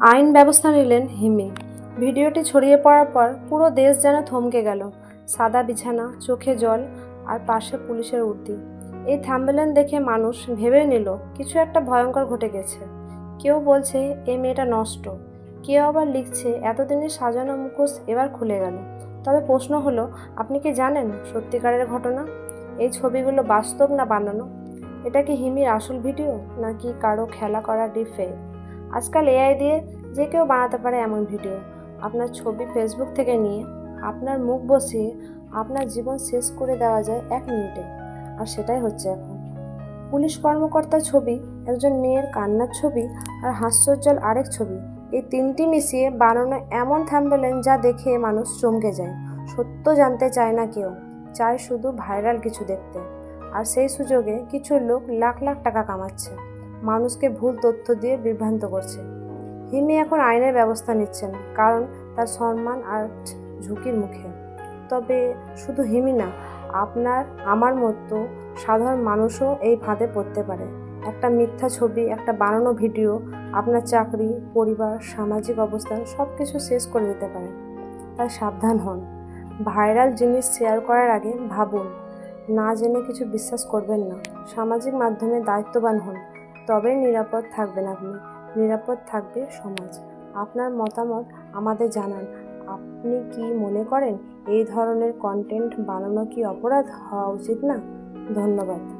আইন ব্যবস্থা নিলেন হিমি। ভিডিওটি ছড়িয়ে পড়ার পর পুরো দেশ যেন থমকে গেল। সাদা বিছানা, চোখে জল আর পাশে পুলিশের উর্দি। এই থাম্বেলেন দেখে মানুষ ভেবে নিল, কিছু একটা ভয়ঙ্কর ঘটে গেছে। কেউ বলছে এই মেয়েটা নষ্ট। কেউ আবার লিখছে, এতদিনের সাজানো মুখোশ এবার খুলে গেল। তবে প্রশ্ন হলো, আপনি কি জানেন সত্যিকারের ঘটনা? এই ছবিগুলো বাস্তব না বানানো? এটা কি হিমির আসল ভিডিও? নাকি কারও খেলা করা ডিফেক আজকাল এআই দিয়ে যে কেউ বানাতে পারে এমন ভিডিও। আপনার ছবি ফেসবুক থেকে নিয়ে আপনার মুখ বসিয়ে আপনার জীবন শেষ করে দেওয়া যায় এক মিনিটে। আর সেটাই হচ্ছে এখন। পুলিশ কর্মকর্তার ছবি, একজন মেয়ের কান্নার ছবি আর হাস্যোজ্জ্বল আরেক ছবি। এই তিনটি মিশিয়ে বানানো এমন থাম্বেলেন যা দেখে মানুষ চমকে যায়। সত্য জানতে চায় না কেউ। চায় শুধু ভাইরাল কিছু দেখতে। আর সেই সুযোগে কিছু লোক লাখ লাখ টাকা কামাচ্ছে। মানুষকে ভুল তথ্য দিয়ে বিভ্রান্ত করছে। হিমি এখন আইনের ব্যবস্থা নিচ্ছেন, কারণ তার সম্মান আর ঝুঁকির মুখে। তবে শুধু হিমি না, আপনার, আমার মতো সাধারণ মানুষও এই ফাঁদে পড়তে পারে। একটা মিথ্যা ছবি, একটা বানানো ভিডিও, আপনার চাকরি, পরিবার, সামাজিক অবস্থান সব কিছু শেষ করে দিতে পারে। তাই সাবধান হন। ভাইরাল জিনিস শেয়ার করার আগে ভাবুন। না জেনে কিছু বিশ্বাস করবেন না। সামাজিক মাধ্যমে দায়িত্ববান হন। তবেই নিরাপদ থাকবেন আপনি। নিরাপদ থাকবে সমাজ। আপনার মতামত আমাদের জানান। আপনি কি মনে করেন এই ধরনের কন্টেন্ট বানানো কি অপরাধ হওয়া উচিত না? ধন্যবাদ।